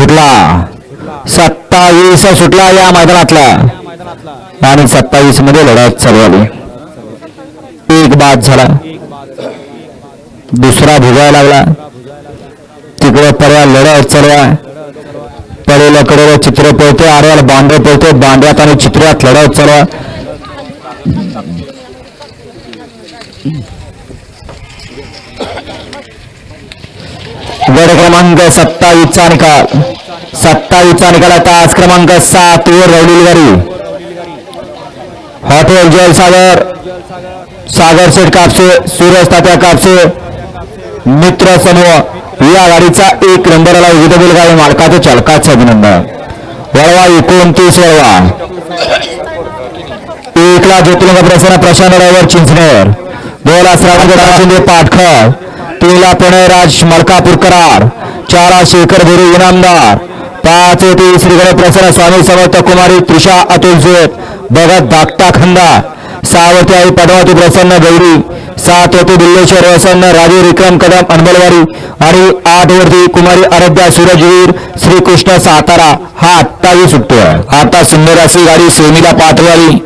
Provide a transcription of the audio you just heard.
सुटला. सत्तावीस सुटला या मैदानातला. आणि सत्तावीसमध्ये लढत चालू आली एक बाद झाला. दुसरा भुगायला लागला. तिकडे परवा लढत चालू आहे. पडेल कडे चित्र पळते आर्याला बांधे पळते बांध्यात आणि चित्रात लढत चालू गड क्रमांक सत्तावीसचा निकाल सत्तावीसचा निकाल आता तास क्रमांक सात वर रवलेली गाडी हॉटेल जल सागर. सागर शेठ कापसे सूरज तात्या कापसे. मित्र समूह या गाडीचा एक नंबरला विविध गाडी मालकाचं चालकाचं अभिनंदन. वळवा एकोणतीस वळवा. एकला ज्योतिर्लिंग प्रसन्न प्रशांत ड्रायव्हर चिंचनेर. बोला श्रावण शिंदे पाटखळ. तीनला राज मलकापूर करार. चारा शेखर बोरे इनामदार. पाच येथे श्री गणप्रसन्न स्वामी समर्थ कुमारी त्रिषा अतुल जोत भगत धाकटा खंदा. सावती आई पद्मावती प्रसन्न गौरी सात होते दिल्लेश्वर प्रसन्न राजू विक्रम कदम अनबलवारी आणि आठ वरती कुमारी आराध्या सूरजवीर श्रीकृष्ण सातारा. हा आत्ताही सुटतोय. आता सुंदर अशी गाडी सोनीला पाठवाली